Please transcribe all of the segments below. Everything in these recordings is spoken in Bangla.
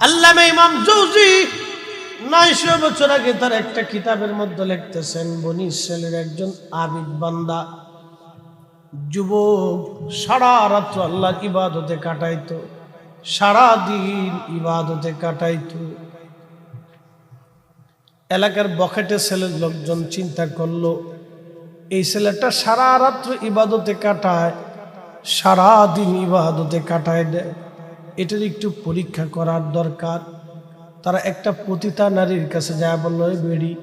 আল্লামা ইমাম জৌজি নয়শো বছর আগে তার একটা কিতাবের মধ্যে লিখতেছেন, বনি ইসরায়েলের একজন আবিদ বান্দা। যুবক সারা রাত্র আল্লাহর ইবাদতে কাটাইতো সারা দিন ইবাদতে কাটাইতো। এলাকার বখাটে ছেলের লোকজন চিন্তা করল, এই ছেলেটা সারা রাত্র ইবাদতে কাটায় সারা দিন ইবাদতে কাটায় দেয়। এটার একটু পরীক্ষা করার দরকার। তারা একটা পতিতা নারীর কাছে যায় বলল "এই বেড়ি,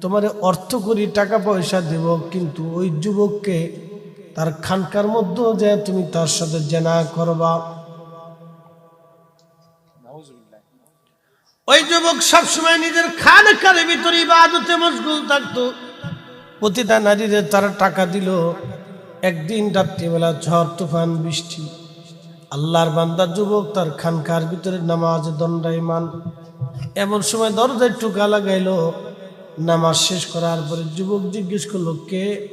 তোমার অর্থ করি টাকা পয়সা দেব, কিন্তু ওই যুবককে তার খানকার মধ্যেও যে তুমি তার সাথে জেনা করবা। ওই যুবক সবসময় নিজের খানকার ভিতরে ইবাদতে মশগুল থাকতো। প্রতিটা নারীদের তারা টাকা দিল। একদিন রাত্রিবেলা ঝড়, তুফান, বৃষ্টি আল্লাহর বান্দা যুবক, তার খানকার ভিতরে নামাজ দণ্ডায়মান। এমন সময় দরজায় টুকা লাগাইল। নামাজ শেষ করার পরে যুবক জিজ্ঞেস করল, কে?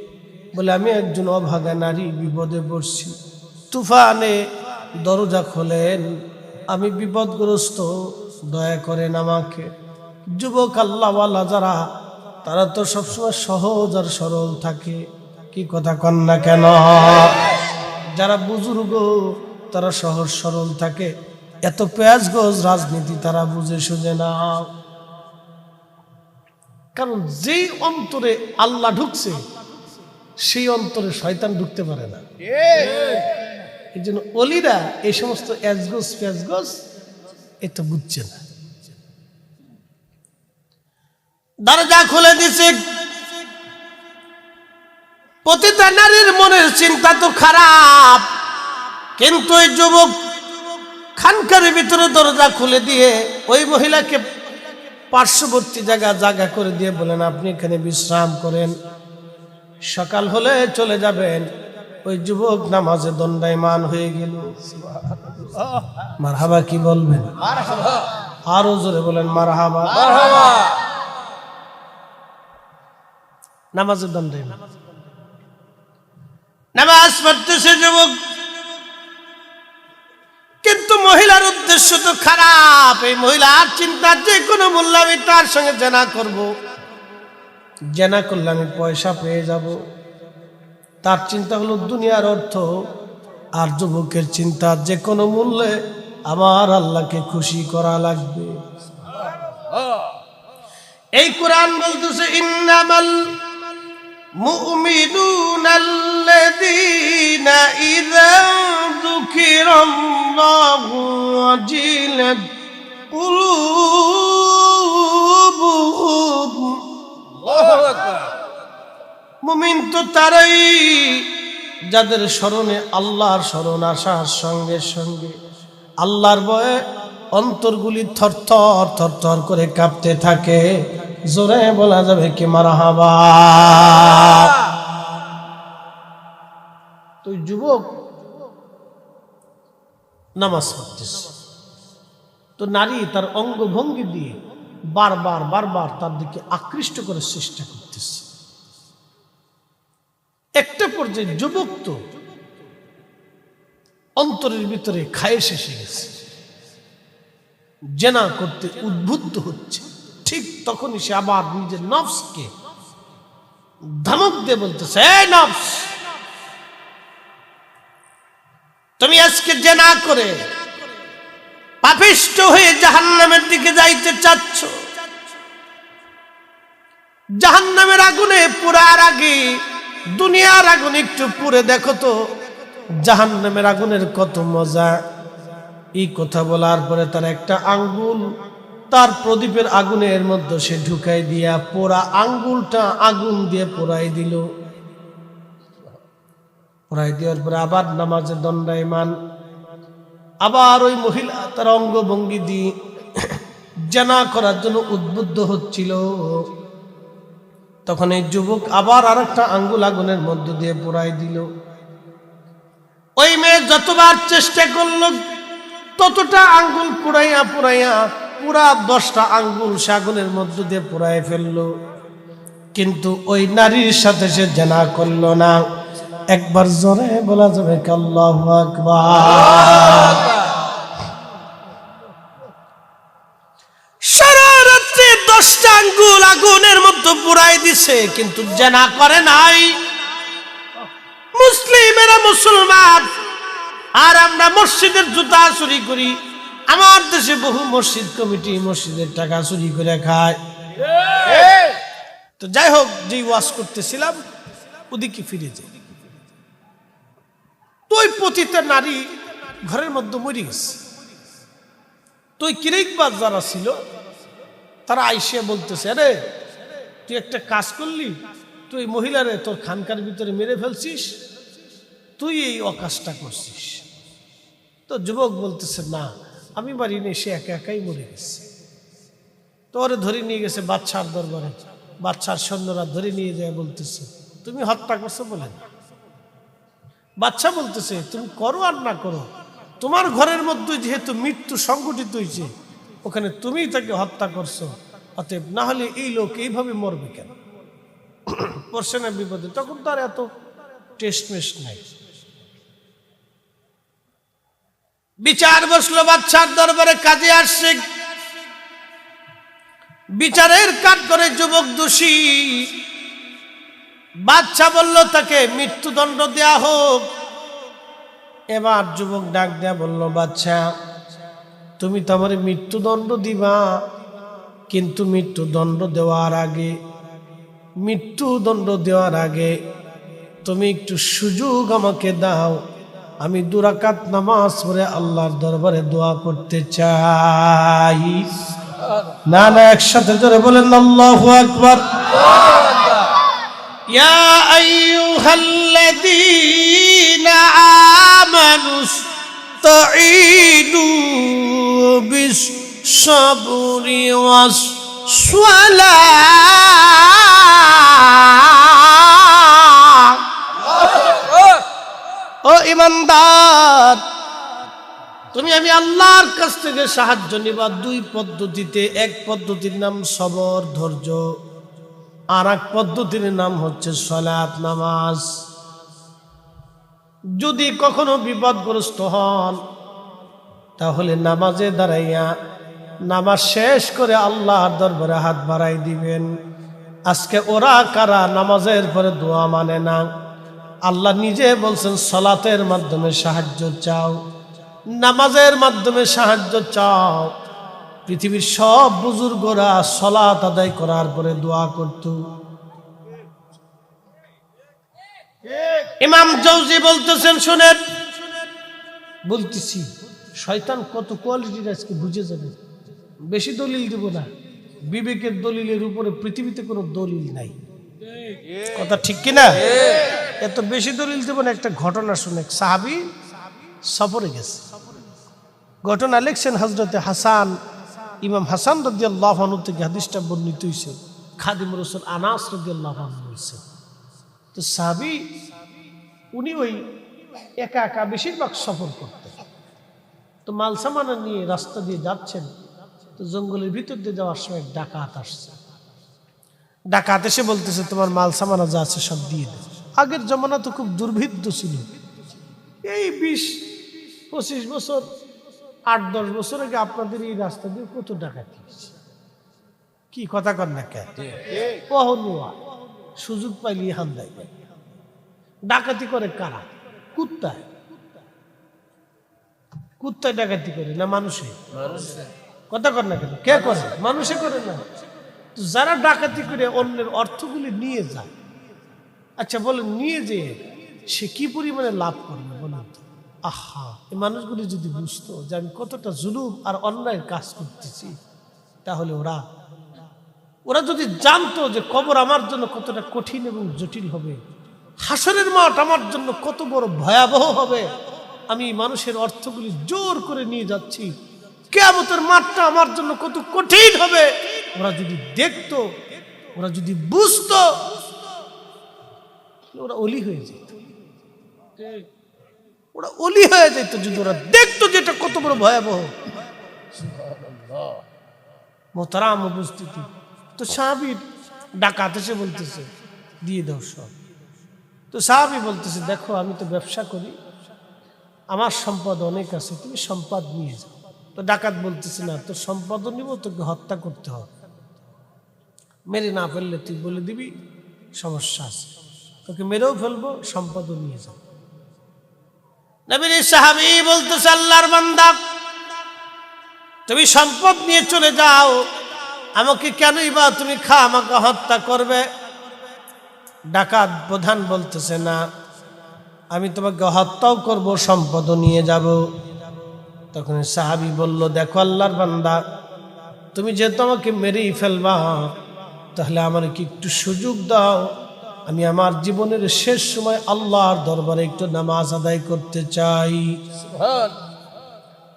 বলে, আমি একজন অভাগা নারী, বিপদে পড়ছি। তুফানে দরজা খোলেন। আমি বিপদগ্রস্ত, দয়া করেন আমাকে। যুবক আল্লাহওয়ালা যারা, তারা তো সবসময় সহজ আর সরল থাকে। কি কথা কন না কেন? যারা বুজুর্গ তারা সহজ সরল থাকে। এত পেঁয়াজ গোজ রাজনীতি তারা বুঝে সুঝে না। কারণ যেই অন্তরে আল্লাহ ঢুকছে, সেই অন্তরে শয়তান ঢুকতে পারে না। এই জন্য অলিরা এই সমস্ত অ্যাজগোস ফ্যাজগোস এটা বুঝছে না। দরজা খুলে দিছে। প্রতিটা নারীর মনের চিন্তা তো খারাপ। কিন্তু ওই যুবক খানকারের ভিতরে দরজা খুলে দিয়ে ওই মহিলাকে পার্শ্ববর্তী জায়গা জায়গা করে দিয়ে বলেন আপনি এখানে বিশ্রাম করেন। সকাল হলে চলে যাবেন। ওই যুবক নামাজে দণ্ডায়মান হয়ে গেল। মারহাবা কি বলবেন? আরও জোরে বলেন মারহাবা। নামাজের দণ্ডায়মান। নামাজ পড়তেছে যুবক। উদ্দেশ্য তো খারাপ এই মহিলার চিন্তা যে কোনো মূল্য আমি তার সঙ্গে জেনা করব। জেনা করলে আমি পয়সা পেয়ে যাব। তার চিন্তা হলো দুনিয়ার অর্থ আর যুবকের চিন্তা যে কোনো মূল্যে আমার আল্লাহকে খুশি করা লাগবে। এই কোরআন বলতেছে ইন্নামাল মুমিনুন الذين إذا ذكر الله وجلت قلوبهم মুমিন তো তারাই যাদের স্মরণে আল্লাহর স্মরণ আসার সঙ্গে সঙ্গে আল্লাহর ভয়ে অন্তরগুলি থরথর থরথর করে কাঁপতে থাকে জোরে বলা যাবে কি মারাহাবা। তুই যুবক, নামাজ পড়তেছে। তো নারী তার অঙ্গভঙ্গি দিয়ে বারবার বারবার তার দিকে আকৃষ্ট করার চেষ্টা করতেছে। একটা পর্যায়ে যুবক তো অন্তরের ভিতরে খায়ে শেষে গেছে। জেনা করতে উদ্বুদ্ধ হচ্ছে। ঠিক তখনই সে আবার নিজের নফসকে ধমক দিয়ে বলতেছে তুমি আজকে জেনা করে পাপিষ্ট হয়ে জাহান্নামের দিকে যাইতে চাচ্ছ। জাহান্নামের আগুনে পুরার আগে দুনিয়ার আগুন একটু পুরে দেখো তো। জাহান্নামের আগুনের কত মজা। এই কথা বলার পরে তার একটা আঙ্গুল তার প্রদীপের আগুনের মধ্যে সে ঢুকাই দিয়া পোড়া আঙ্গুলটা আগুন দিয়ে পোড়াই দিল। পোড়াই দেওয়ার পরে আবার নামাজের দণ্ডায়মান আবার ওই মহিলা তার অঙ্গভঙ্গি দিয়ে জানা করার জন্য উদ্বুদ্ধ হচ্ছিল। তখন এই যুবক আবার আর একটা আঙ্গুল আগুনের মধ্য দিয়ে পোড়াই দিল। ওই মেয়ে যতবার চেষ্টা করল, ততটা আঙ্গুল পুরাইয়া পুরাইয়া পুরা দশটা আঙ্গুল সাগুনের মধ্য দিয়ে পুরাই ফেলল। কিন্তু ওই নারীর সাথে সে জেনা করল না। একবার জোরে বলা যাবে কাল্লাহ আকবার। দশটা আঙ্গুল আগুনের মধ্যে দিছে, কিন্তু করে নাই। মুসলিমেরা মুসলমান, আর আমরা মসজিদের জুতা চুরি করি। আমার দেশে বহু মসজিদ, কমিটি মসজিদের টাকা চুরি করে খায়। তো যাই হোক, যেই ওয়াশ করতেছিলাম, ওদিকে ফিরে যাই। তুই পতিতা নারী ঘরের মধ্যে মরে গেছে। তুই কিরিকবাজ যারা ছিল, তারা আইসে বলতেছে, আরে, তুই একটা কাজ করলি, তুই মহিলারে তোর খানকার ভিতরে মেরে ফেলছিস, তুই এই অকাজটা করছিস। তো যুবক বলতেছে, না আমি বাড়ি নেই সে একা একাই মরে গেছে। তো ওরে ধরে নিয়ে গেছে বাচ্চার দরবারে। বাচ্চার সৈন্যরা ধরে নিয়ে যায় বলতেছে, তুমি হত্যা করছ বলে? বাচ্চা বলতেছে, তুমি করো আর না করো। তোমার ঘরের মধ্যে যেহেতু মৃত্যু সংগঠিত হয়েছে, ওখানে তুমিই তাকে হত্যা করছ। অতএব না হলে এই লোক এইভাবে মরবে কেন? পড়ছে না বিপদে তখন তার এত টেস্ট মেস নাই। বিচার বসল বাচ্চার দরবারে কাজে আসছে বিচারের কাজ করে যুবক দোষী। বাচ্চা বলল, তাকে মৃত্যুদণ্ড দেয়া হোক। এবার যুবক ডাক দেয়া বলল বাচ্চা তুমি তো আমার মৃত্যুদণ্ড দিবা। কিন্তু মৃত্যুদণ্ড দেওয়ার আগে, মৃত্যুদণ্ড দেওয়ার আগে তুমি একটু সুযোগ আমাকে দাও। আমি দুরাকাত নামাজ পড়ে আল্লাহর দরবারে দোয়া করতে চাই না না একসাথে জোরে বলেন আল্লাহু আকবার يا أيها আল্লাহর কাছ থেকে সাহায্য নিবা। দুই পদ্ধতিতে, এক পদ্ধতির নাম সবর, ধৈর্য, আর এক পদ্ধতির নাম হচ্ছে সলাৎ নামাজ। যদি কখনো বিপদগ্রস্ত হন, তাহলে নামাজে দাঁড়াইয়া নামাজ শেষ করে আল্লাহর দরবারে হাত বাড়াই দিবেন। আজকে ওরা কারা নামাজের পরে দোয়া মানে না? আল্লাহ নিজে বলছেন, সলাতের মাধ্যমে সাহায্য চাও। নামাজের মাধ্যমে সাহায্য চাও। পৃথিবীর সব বুজুর্গরা সলাত আদায় করার পরে দোয়া করত। ইমাম জৌজি বলতেছেন শুনেন। বলতেছি শয়তান কত কোয়ালিটির আজকে বুঝে যাবে। বেশি দলিল দিব না। বিবেকের দলিলের উপরে পৃথিবীতে কোনো দলিল নাই। কথা ঠিক কিনা? এত বেশি দলিল দেব না একটা ঘটনা শুনে সাহাবি সফরে গেছে। ঘটনা লিখছেন হজরতে হাসান, ইমাম হাসান রদি আল্লাহ থেকে হাদিসটা বর্ণিত হয়েছে খাদিম রসুল আনাস রদি আল্লাহ হয়েছে তো সাবি উনি ওই একা একা বেশিরভাগ সফর করতেন। তো মাল সামানা নিয়ে রাস্তা দিয়ে যাচ্ছেন, তো জঙ্গলের ভিতর দিয়ে যাওয়ার সময় ডাকাত আসছে। ডাকাত এসে বলতেছে, তোমার মাল সামানা যা আছে সব দিয়ে দে আগের জমানা তো খুব দুর্ভিদ্ধ ছিল। এই বিশ পঁচিশ বছর আট দশ বছর আগে আপনাদের এই রাস্তা দিয়ে কত ডাকাতি হয়েছে কি কথা কর না কে অহনুয়া সুযোগ পাইলি হান ডাকাতি করে কারা? কুত্তায়। কুত্তায় ডাকাতি করে না মানুষে? কথা কর না কেন? কে করে? মানুষে করে না। যারা ডাকাতি করে অন্যের অর্থগুলি নিয়ে যায় আচ্ছা বলেন নিয়ে যে সে কি পরিমাণে লাভ করবে বলুন তো? আহা, এই মানুষগুলি যদি বুঝতো যে আমি কতটা জুলুম আর অন্যায়ের কাজ করতেছি, তাহলে ওরা ওরা যদি জানতো যে কবর আমার জন্য কতটা কঠিন এবং জটিল হবে, হাসরের মাঠ আমার জন্য কত বড় ভয়াবহ হবে, আমি মানুষের অর্থগুলি জোর করে নিয়ে যাচ্ছি, কেয়ামতের মাঠটা আমার জন্য কত কঠিন হবে, ওরা যদি দেখতো, ওরা যদি বুঝতো ওরা অলি হয়ে যেত। ওরা অলি হয়ে যেত যদি ওরা দেখতো যে এটা কত বড় ভয়াবহ। মোতারাম উপস্থিতি। তো সাহাবির ডাকাত এসে বলতেছে, দিয়ে দাও সব। তো সাহাবি বলতেছে, দেখো, আমি তো ব্যবসা করি, আমার সম্পদ অনেক আছে, তুমি সম্পদ নিয়ে যাও। তো ডাকাত বলতেছে, না, তোর সম্পদও নিব, তোকে হত্যা করতে হবে। মেরে না ফেললে তুই বলে দিবি, সমস্যা আছে। তোকে মেরেও ফেলব, সম্পদও নিয়ে যাব। নবীর সাহাবি বলতেছে, আল্লাহর বান্দা, তুমি সম্পদ নিয়ে চলে যাও। আমাকে কেনই বা তুমি খা, আমাকে হত্যা করবে? ডাকাত প্রধান বলতেছে, না, আমি তোমাকে হত্যাও করব, সম্পদও নিয়ে যাব। তখন সাহাবি বলল, দেখো আল্লাহর বান্দা, তুমি যেহেতু আমাকে মেরেই ফেলবা, তাহলে আমার কি একটু সুযোগ দাও। আমি আমার জীবনের শেষ সময় আল্লাহর দরবারে একটু নামাজ আদায় করতে চাই।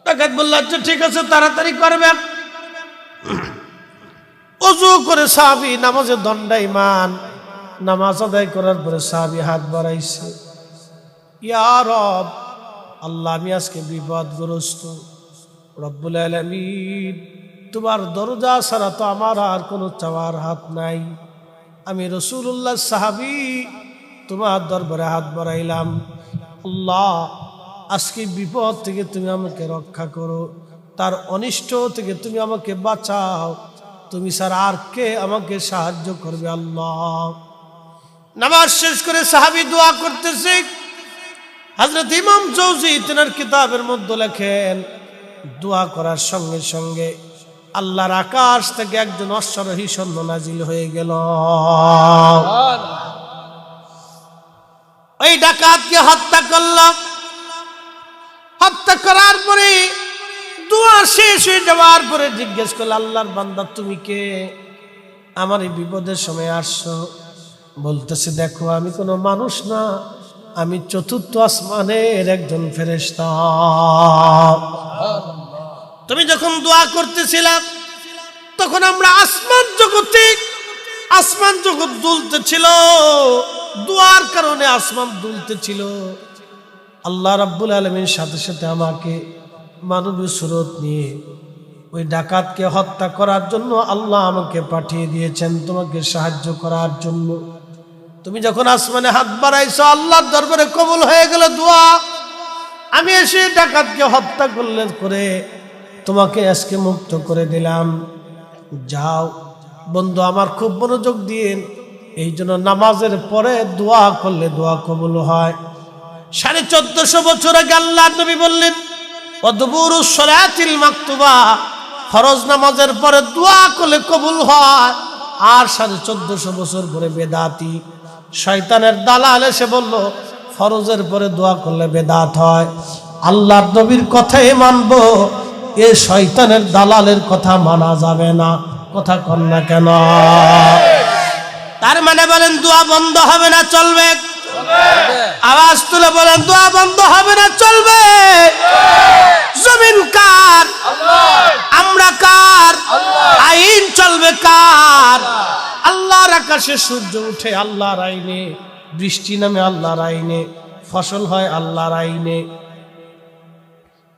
ডাকাত বলল আচ্ছা ঠিক আছে তাড়াতাড়ি করবে অজু করে সাহাবি নামাজে দণ্ডাইমান নামাজ আদায় করার পরে সাহাবি হাত বাড়াইছে। ইয়া রব আল্লাহ আমি আজকে বিপদগ্রস্ত। রব্বুল আলমিন তোমার দরজা ছাড়া তো আমার আর কোনো চাওয়ার হাত নাই। আমি রসুল্লাহ সাহাবি, তোমার দরবারে হাত বাড়াইলাম। আল্লাহ, আজকে বিপদ থেকে তুমি আমাকে রক্ষা করো। তার অনিষ্ট থেকে তুমি আমাকে বাঁচাও। তুমি স্যার আর কে আমাকে সাহায্য করবে আল্লাহ? নামাজ শেষ করে সাহাবি দোয়া করতেছে। হজরত ইমাম জৌজি তেনার কিতাবের মধ্যে লেখেন, দোয়া করার সঙ্গে সঙ্গে আল্লাহর আকাশ থেকে একজন অশ্বরোহী সৈন্য নাজিল হয়ে গেল। ওই ডাকাতকে হত্যা করলাম হত্যা করার পরে দোয়া শেষ হয়ে যাওয়ার পরে জিজ্ঞেস করল, আল্লাহর বান্দা, তুমি কে? আমার এই বিপদের সময় আসছো। বলতেছে, দেখো, আমি কোনো মানুষ না, আমি চতুর্থ আসমানের একজন ফেরেস্তা তুমি যখন দোয়া করতেছিলাম তখন আমরা আসমান জগতে আসমান জগৎ দুলতে ছিল দোয়ার কারণে আসমান দুলতে ছিল আল্লাহ রাব্বুল আলমীর সাথে সাথে আমাকে মানবীয় সুরত নিয়ে ওই ডাকাতকে হত্যা করার জন্য আল্লাহ আমাকে পাঠিয়ে দিয়েছেন তোমাকে সাহায্য করার জন্য। তুমি যখন আসমানে হাত বাড়াইছো, আল্লাহর দরবারে কবল হয়ে গেল দোয়া। আমি এসে ডাকাতকে হত্যা করলে করে তোমাকে আজকে মুক্ত করে দিলাম। যাও। বন্ধু, আমার খুব মনোযোগ দিন এই জন্য নামাজের পরে দোয়া করলে দোয়া কবুল হয়। সাড়ে চোদ্দশো বছর আগে আল্লাহ নবী বললেন, অদবুর ফরজ নামাজের পরে দোয়া করলে কবুল হয়। আর সাড়ে চোদ্দশো বছর পরে বেদাতি। শয়তানের দালাল এসে বলল, ফরজের পরে দোয়া করলে বেদাত হয়। আল্লাহর নবীর কথাই মানব। এ শয়তানের দালালের কথা মানা যাবে না। কথা কন না কেন? তার মানে বলেন, দোয়া বন্ধ হবে না, চলবে? আওয়াজ তুলে বলেন, দোয়া বন্ধ হবে না, চলবে? জমিন কার? আমরা কার? আইন চলবে কার? আল্লাহর আকাশে সূর্য উঠে আল্লাহর আইনে, বৃষ্টি নামে আল্লাহর আইনে, ফসল হয় আল্লাহর আইনে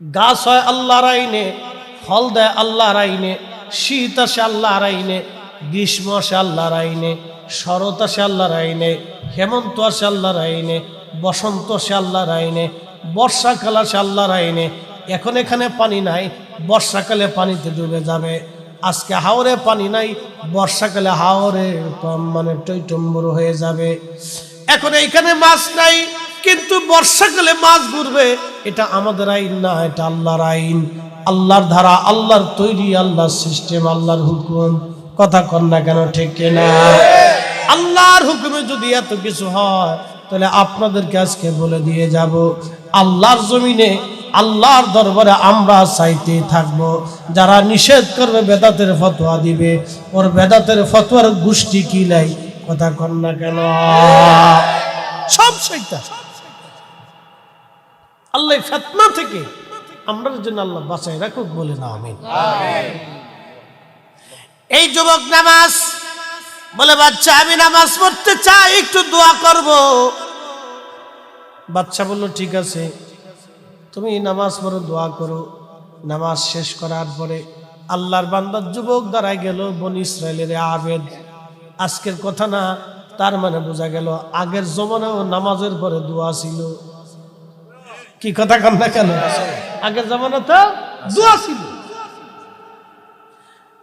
গাছ হয় আল্লাহর আইনে, ফল দেয় আল্লাহর আইনে, শীত আসে আল্লাহর আইনে, গ্রীষ্ম আসে আল্লাহর আইনে, শরৎ আসে আল্লাহর আইনে, হেমন্ত আসে আল্লাহর আইনে, বসন্ত আসে আল্লাহর আইনে, বর্ষাকাল আসে আল্লাহর আইনে, এখন এখানে পানি নাই, বর্ষাকালে পানিতে ডুবে যাবে। আজকে হাওরে পানি নাই, বর্ষাকালে হাওরে মানে টইটম্বর হয়ে যাবে। এখন এইখানে মাছ নাই কিন্তু বর্ষাকালে মাছ ঘুরবে এটা আমাদের আইন না, এটা আল্লাহর আইন। আল্লাহর ধারা, আল্লাহর তৈরি, আল্লাহর সিস্টেম, আল্লাহর হুকুম। কথা কন না কেন, ঠিক না আল্লাহর হুকুমে যদি এত কিছু হয়, তাহলে আপনাদেরকে আজকে বলে দিয়ে যাব, আল্লাহর জমিনে, আল্লাহর দরবারে আমরা চাইতে থাকব। যারা নিষেধ করবে, বেদাতের ফতোয়া দিবে, ওর বেদাতের ফতোয়ার গোষ্ঠী কি লাই কথা কন না কেন? সব শৈতান আল্লাহ ফেতনা থেকে আমরা জন্য আল্লাহ বাঁচাই রাখুক বলে না আমি এই যুবক নামাজ বলে বাচ্চা আমি নামাজ পড়তে চাই একটু দোয়া করব। বাচ্চা বলল ঠিক আছে। তুমি নামাজ পড়ো দোয়া করো। নামাজ শেষ করার পরে আল্লাহর বান্দার যুবক দাঁড়ায় গেল বন ইসরায়েলের আবেদ। আজকের কথা না তার মানে বোঝা গেল আগের জমানাও নামাজের পরে দোয়া ছিল। কি কথা কন না কেন? আগের জমানা তো দোয়া ছিল।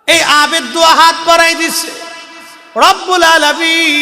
এই আবেদ দোয়া হাত বাড়াই দিছে। রব্বুল আলামিন